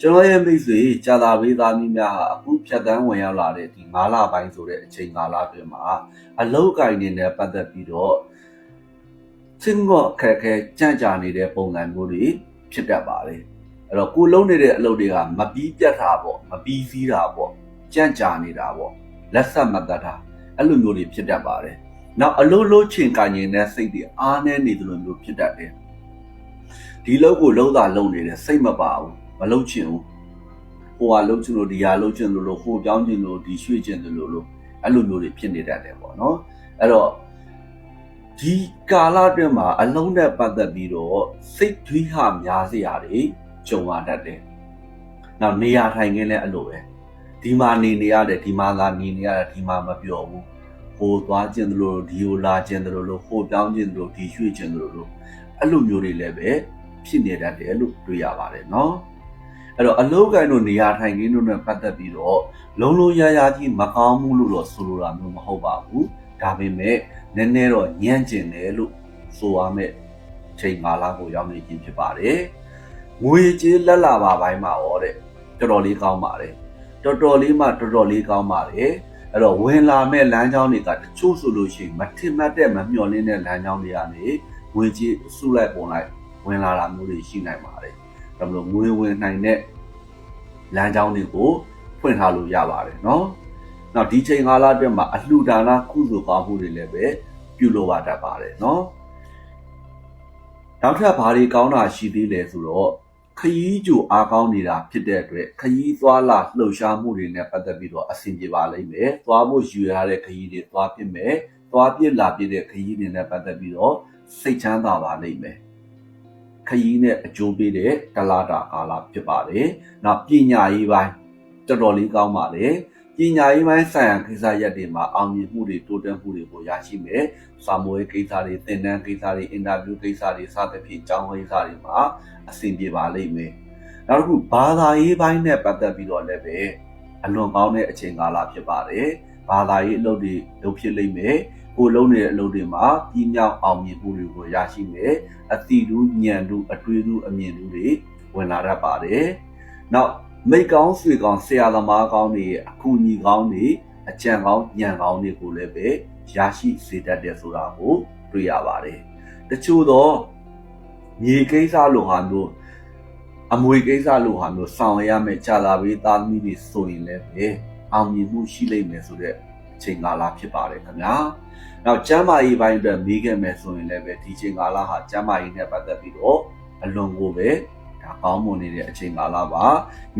ကျွန်တော်ရဲ့မိတ်ဆွေကြာသာပေးသားမိများဟာအခုဖြတ်တန်းဝင်ရောက်လာတဲ့ဒီ9လပိုင်းဆိုတဲ့အချိန်ကာလအတွင်းမှာအလောက်ကိုင်းနေနဲ့ပတ်သက်ပြီးတော့ချင်းငေါ့ခက်ခဲကြံ့ကြာနေတဲ့ပုံစံမျိုးတွေဖြစ်တတ်ပါတယ်အဲ့တော့ကိုလုံးနေတဲ့အလုပ်တွေကမပြီးပြတ်တာပေါ့မပြီးစည်းတာပေါ့ကြံ့ကြာနေတာပေါ့လက်ဆက်မတတ်တာအဲ့လိုမျိုးတွေဖြစ်တတ်ပါတယ်နောက်အလုံးလုံးချင်ကင်နေတဲ့စိတ်တွေအားနည်းနေတယ်လို့မျိုးဖြစ်တတ်တယ်ဒီလောက်ကိုလုံးသာလုံးနေတဲ့စိတ်မပါဘူး မလုပ်ချင်ဘူးဟိုဟာလုပ်ချင်လို့ဒီဟာလုပ်ချင်လို့လို့ဟိုပြောင်းချင်လို့ဒီရွှေ့ချင်လို့လို့အဲ့လိုမျိုးတွေဖြစ်နေတတ်တယ်ပေါ့နော်အဲ့တော့ဒီကာလအတွင်းမှာအလုံးနဲ့ပတ်သက်ပြီးတော့စိတ်တွေးဟများစရာတွေကြုံရတတ်တယ်။နောက်နေရာထိုင်ခင်းလည်းအလိုပဲ။ဒီမှာနေနေရတယ်ဒီမှာကနေနေရတယ်ဒီမှာမပြောဘူး။ဟိုသွားခြင်းတို့ဒီဟိုလာခြင်းတို့လို့ဟိုပြောင်းခြင်းတို့ဒီရွှေ့ခြင်းတို့လို့အဲ့လိုမျိုးတွေလည်းပဲဖြစ်နေတတ်တယ်လို့တွေးရပါတယ်နော်။ အဲ့တော့အလုံးကိုင်းတို့နေရာထိုင်ခင်းတို့နဲ့ပတ်သက်ပြီးတော့လုံးလုံးရရကြီးမကောင်းဘူးလို့တော့ဆိုလိုတာမျိုးမဟုတ်ပါဘူးဒါပေမဲ့နည်းနည်းတော့ညံ့ကျင်တယ်လို့ဆိုရမယ့်ချိန်ကာလကိုရောက်နေခြင်းဖြစ်ပါတယ်ငွေကြေးလက်လာပါပိုင်းမှာရောတဲ့တော်တော်လေးကောင်းပါတယ်တော်တော်လေးမှတော်တော်လေးကောင်းပါတယ်အဲ့တော့ဝင်လာမဲ့လမ်းကြောင်းတွေကတချို့ဆိုလို့ရှိရင်မထင်မှတ်တဲ့မမျှော်လင့်တဲ့လမ်းကြောင်းတွေကနေငွေကြေးစုလိုက်ပုံလိုက်ဝင်လာတာမျိုးတွေရှိနိုင်ပါတယ် ဒါမလို့ငွေဝင်နိုင်တဲ့လမ်းကြောင်းတွေကိုဖွင့်ထားလို့ရပါတယ်เนาะနောက်ဒီချိန်ကာလအတွင်းမှာအလှူဒါနကုသိုလ်ကောင်းမှုတွေလည်းပဲပြုလုပ်ရတတ်ပါတယ်เนาะနောက်ထပ်ဘာတွေကောင်းတာရှိသေးလဲဆိုတော့ခရီးကြိုအားကောင်းနေတာဖြစ်တဲ့အတွက်ခရီးသွားလာလှုပ်ရှားမှုတွေနဲ့ပတ်သက်ပြီးတော့အဆင်ပြေပါလိမ့်မယ်။သွားဖို့ယူရတဲ့ခရီးတွေသွားပြစ်မယ်။သွားပြစ်လာပြစ်တဲ့ခရီးတွေနဲ့ပတ်သက်ပြီးတော့စိတ်ချမ်းသာပါလိမ့်မယ်။ ခရီးနဲ့အကျိုးပေးတဲ့တလားတာကာလဖြစ်ပါတယ်။နောက်ပညာရေးပိုင်းတော်တော်လေးကောင်းပါတယ်။ပညာရေးပိုင်းဆိုင်ရာကိစ္စရပ်တွေမှာအောင်မြင်မှုတွေတိုးတက်မှုတွေကိုရရှိမယ်။စာမွေးကိစ္စတွေသင်တန်းကိစ္စတွေအင်တာဗျူးကိစ္စတွေစသဖြင့်အကြောင်းကိစ္စတွေမှာအဆင်ပြေပါလိမ့်မယ်။နောက်တစ်ခုဘာသာရေးပိုင်းနဲ့ပတ်သက်ပြီးတော့လည်းပဲအလွန်ကောင်းတဲ့အချိန်ကာလဖြစ်ပါတယ်။ဘာသာရေးအလုပ်တွေလုပ်ဖြစ်လိမ့်မယ်။ ကိုလုံးနေတဲ့အလုပ်တွေမှာပြီးမြောက်အောင်မြင်မှုတွေကိုရရှိမယ်။အတိတူညံတူအတွေ့အကြုံအမြင်တူတွေဝင်လာတတ်ပါတယ်။နောက်မိတ်ကောင်းဆွေကောင်းဆရာသမားကောင်းတွေအကူအညီကောင်းတွေအကြံကောင်းညံကောင်းတွေကိုလည်းပဲရရှိစေတတ်တယ်ဆိုတာကိုတွေ့ရပါတယ်။တချို့တော့မြေကိစ္စလိုဟာမျိုးအမွေကိစ္စလိုဟာမျိုးဆောင်ရမယ်ကြာလာပြီးသားသမီးတွေဆိုရင်လည်းပဲအောင်မြင်မှုရှိလိမ့်မယ်ဆိုတဲ့အ ချိန်ကာလဖြစ်ပါတယ်ခင်ဗျာ။နောက်ကျမ်းမာရေးပိုင်းအတွက်မေးခဲ့မယ်ဆိုရင်လည်းပဲဒီချိန်ကာလဟာကျမ်းမာရေးနဲ့ပတ်သက်ပြီးတော့အလွန်ကိုပဲဒါကောင်းမွန်နေတဲ့အချိန်ကာလပါ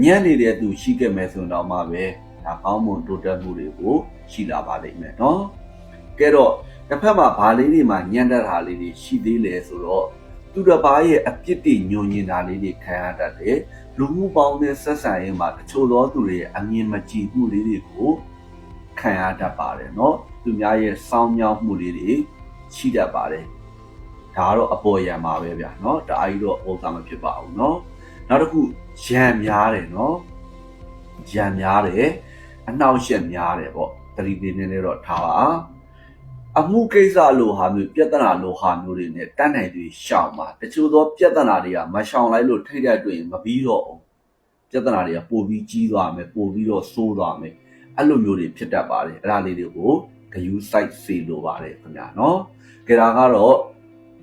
ညံ့နေတဲ့သူရှိခဲ့မယ်ဆိုတော့မှပဲဒါကောင်းမွန်တိုးတက်မှုတွေကိုရှိလာပါလိမ့်မယ်နော်။ကဲတော့တစ်ဖက်မှာဘာလေးတွေမှာညံ့တဲ့ဟာလေးတွေရှိသေးလဲဆိုတော့သူတစ်ပါးရဲ့အပြစ်တွေညွန်ညင်တာလေးတွေခံရတတ်တယ်လူမှုပေါင်းတဲ့ဆက်ဆံရေးမှာတချို့သောသူတွေရဲ့အမြင်မကြည်မှုလေးတွေကို ခံရတတ်ပါတယ်เนาะသူများရဲ့စောင်းမြောင်းမှုလေးတွေရှိတတ်ပါတယ်ဒါကတော့အပေါ်ယံပါပဲဗျာเนาะဒါအကြီးတော့ဟောကမဖြစ်ပါဘူးเนาะနောက်တစ်ခုရံများတယ်เนาะရံများတယ်အနှောင့်အယှက်များတယ်ပေါ့တတိနေနေတော့ထားပါအမှုကိစ္စလိုဟာမျိုးပြဿနာလိုဟာမျိုးတွေနဲ့တန်းနိုင်တွေရှောင်ပါတချို့သောပြဿနာတွေကမရှောင်လိုက်လို့ထိတ်တဲ့တွေ့ရင်မပြီးတော့ဘူးပြဿနာတွေကပိုပြီးကြီးသွားမယ်ပိုပြီးတော့ဆိုးသွားမယ် အဲ့လိုမျိုးတွေဖြစ်တတ်ပါတယ်အဲ့ဒါလေးတွေကိုဂယူးစိုက်စေလိုပါတယ်ခင်ဗျာနော်ကြဒါကတော့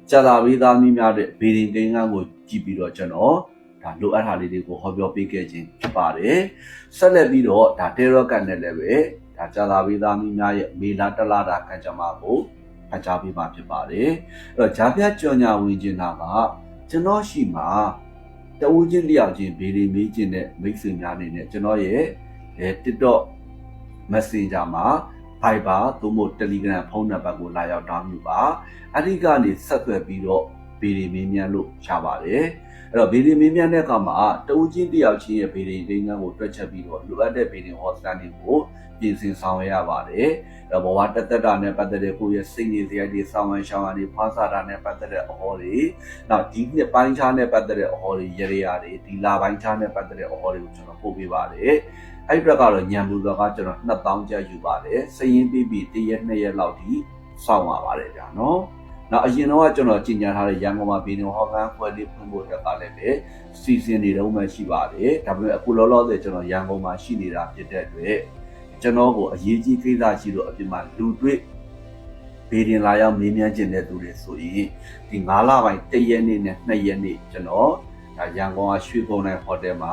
ကြာသာပေးသားမိများတဲ့ဘေဒင်ကိန်းကန်းကိုကြည့်ပြီးတော့ကျွန်တော်ဒါလိုအပ်တာလေးတွေကိုဟောပြောပေးခဲ့ခြင်းဖြစ်ပါတယ်ဆက်လက်ပြီးတော့ဒါတေရော့ကန်နဲ့လည်းပဲဒါကြာသာပေးသားမိများရဲ့မေလာတလာတာကံကြမ္မာကိုဖတ်ကြားပေးမှာဖြစ်ပါတယ်အဲ့တော့ဂျာပြကြော်ညာဝင်ခြင်းတာကကျွန်တော်ရှိမှာတဝူးချင်းတယောက်ချင်းဘေဒီမေးခြင်းနဲ့မိတ်ဆွေများအနေနဲ့ကျွန်တော်ရဲ့အဲ TikTok Messenger မှာ Viber သို့မဟုတ် Telegram ဖုန်းနံပါတ်ကိုလာရောက်တောင်းယူပါအဲ့ဒီကနေဆက်သွယ်ပြီးတော့ဘေဒီမေးမြန်းလို့ရပါတယ် အဲ့တော့ဘေဒီမေးမြန်းတဲ့အခါမှာတဦးချင်းတယောက်ချင်းရဲ့ဘေဒီဒိန်းကန်းကိုတွက်ချက်ပြီးတော့လိုအပ်တဲ့ဘေဒီဟောစတန်တွေကိုပြင်ဆင်ဆောင်ရွက်ရပါတယ်။အဲ့တော့ဘဝတက်တက်တာနဲ့ပတ်သက်တဲ့ကိုယ့်ရဲ့စိတ်နေစရာတွေဆောင်းဝမ်းရှောင်းဝမ်းတွေဖားစာတာနဲ့ပတ်သက်တဲ့အဟောတွေနောက်ဒီနှစ်ပိုင်းခြားနဲ့ပတ်သက်တဲ့အဟောတွေရရရာတွေဒီလာပိုင်းခြားနဲ့ပတ်သက်တဲ့အဟောတွေကိုကျွန်တော်ပို့ပေးပါတယ်။အဲ့ဒီအတွက်ကတော့ညံဘူးတော့ကကျွန်တော်2000ကျပ်ယူပါတယ်။စည်ရင်ပြီးပြီးတရက်နှစ်ရက်လောက်ဒီစောင့်ရပါတယ်ဗျာနော်။ နောက်အရင်တော့ကျွန်တော်ကြီးညာထားတဲ့ရန်ကုန်မှာဘီနိုဟောကန်ပွဲလေးဖွင့်ဖို့တက်ကလည်းပဲစီစဉ်နေတော့မှရှိပါတယ်ဒါပေမဲ့အခုလောလောဆယ်ကျွန်တော်ရန်ကုန်မှာရှိနေတာဖြစ်တဲ့အတွက်ကျွန်တော်ကိုအရေးကြီးကိစ္စရှိလို့အပြင်မှာလူတွေ့ဘေးရင်လာရောက်မေးမြန်းခြင်းတဲ့သူတွေဆိုရင်ဒီ9လပိုင်း1ရက်နေ့နဲ့2ရက်နေ့ကျွန်တော်ဒါရန်ကုန်ကရွှေဘုံနိုင်ဟိုတယ်မှာ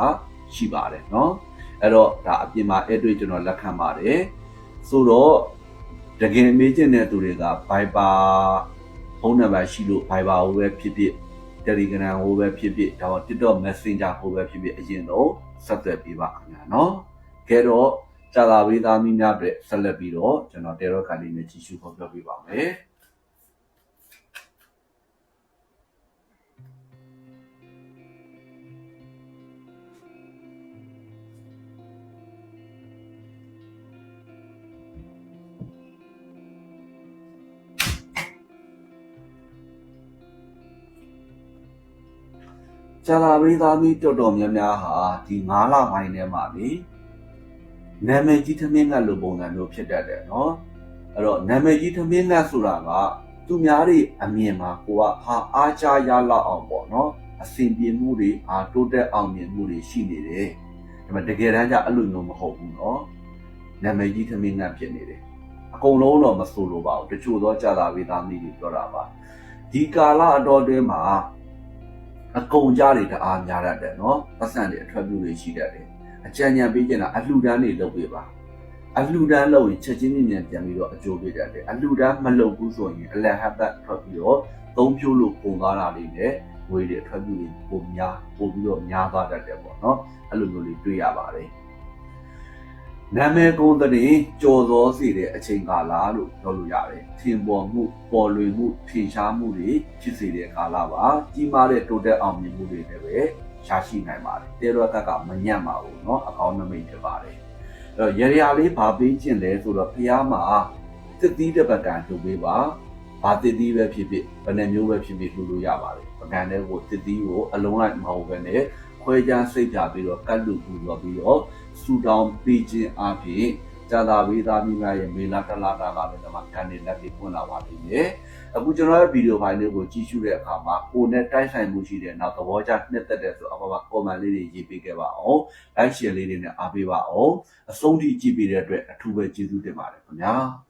ရှိပါတယ်เนาะအဲ့တော့ဒါအပြင်မှာအဲ့တွေ့ကျွန်တော်လက်ခံပါတယ်ဆိုတော့တကယ်မေးခြင်းတဲ့သူတွေက Viber ဖုန်းနံပါတ်ရှိလို့ Viber ဟိုပဲဖြစ်ဖြစ် Telegram ဟိုပဲဖြစ်ဖြစ်ဒါမှ TikTok Messenger ဟိုပဲဖြစ်ဖြစ်အရင်တော့ဆက်သွယ်ပေးပါခင်ဗျာနော်ကဲတော့ကြာသာဝေးသားမိများအတွက်ဆက်လက်ပြီးတော့ကျွန်တော်တေရောကလေးနဲ့ကြည့်ရှုဖို့ပြောပြပါမယ် ကျလာပေးသားမီးတော်တော်များများဟာဒီ9လပိုင်းထဲမှာလေနာမည်ကြီးသမင်းငတ်လိုပုံစံမျိုးဖြစ်တတ်တယ်နော်အဲ့တော့နာမည်ကြီးသမင်းငတ်ဆိုတာကသူများတွေအမြင်မှာကိုကဟာအားကြရလောက်အောင်ပေါ့နော်အဆင်ပြေမှုတွေအားတိုးတက်အောင်မြင်မှုတွေရှိနေတယ်ဒါပေမဲ့တကယ်တမ်းကျအဲ့လိုမျိုးမဟုတ်ဘူးနော်နာမည်ကြီးသမင်းငတ်ဖြစ်နေတယ်အကုန်လုံးတော့မဆိုလိုပါဘူးတချို့သောကြာလာပေးသားမီးတွေပြောတာပါဒီကာလအတော်တွင်းမှာ အကုန်ကြတွေတအားများတတ်တယ်နော်ပတ်စံတွေအထွက်ပြုတွေရှိတတ်တယ်အကြံဉာဏ်ပေးချင်တာအလှူဒန်းတွေလုပ်ပေးပါအလှူဒန်းလုပ်ရင်ချက်ချင်းမြင်ပြန်ပြီးတော့အကျိုးပေးတတ်တယ်အလှူဒန်းမလုပ်ဘူးဆိုရင်အလဟတ်တ်ထွက်ပြီးတော့သုံးဖြိုးလို့ပုံသွားတာတွေနဲ့ဝေးတွေအထွက်ပြုတွေပုံများပို့ပြီးတော့များသွားတတ်တယ်ပေါ့နော်အဲ့လိုမျိုးလေးတွေ့ရပါတယ် နာမည်ကုန်တဲ့ကြော်သောစီတဲ့အချိန်ကာလလို့ပြောလို့ရတယ်။ထင်ပေါ်မှုပေါ်လွင်မှုထင်ရှားမှုတွေဖြစ်စေတဲ့ကာလပါ။ကြီးမားတဲ့တိုးတက်အောင်မြင်မှုတွေလည်းပဲရှားရှိနိုင်ပါတယ်။တေရောတက်ကမညံ့ပါဘူးเนาะအကောင်းနမိတ်ဖြစ်ပါတယ်။အဲ့တော့ရရလေးဘာပေးခြင်းလဲဆိုတော့ဖះမှာတစ်သီးတစ်ပတ်ကန်လုပ်ပေးပါ။ဘာတစ်သီးပဲဖြစ်ဖြစ်ဘယ်နှမျိုးပဲဖြစ်ဖြစ်လုပ်လို့ရပါတယ်။ပကံတဲ့ကိုတစ်သီးကိုအလုံးလိုက်မဟုတ်ဘဲနဲ့ ခွဲခြားစိတ်ပြပြီးတော့ကတ်လူပူတော့ပြီးတော့ဆူတောင်းပေးခြင်းအပြင်ဇာတာဝေးသားမိများရဲ့မေလာတလာတာကလည်းဒီမှာကန်နေလက်ပြီးဖွင့်လာပါလိမ့်မယ်။အခုကျွန်တော်ရဲ့ဗီဒီယိုဖိုင်လေးကိုကြည့်ရှုတဲ့အခါမှာကိုယ်နဲ့တိုက်ဆိုင်မှုရှိတဲ့နောက်သဘောကျနှစ်သက်တဲ့ဆိုအပပကွန်မန့်လေးတွေရေးပေးခဲ့ပါအောင်။ like share လေးတွေနဲ့အားပေးပါအောင်။အဆုံးထိကြည့်ပေးတဲ့အတွက်အထူးပဲကျေးဇူးတင်ပါတယ်ခင်ဗျာ။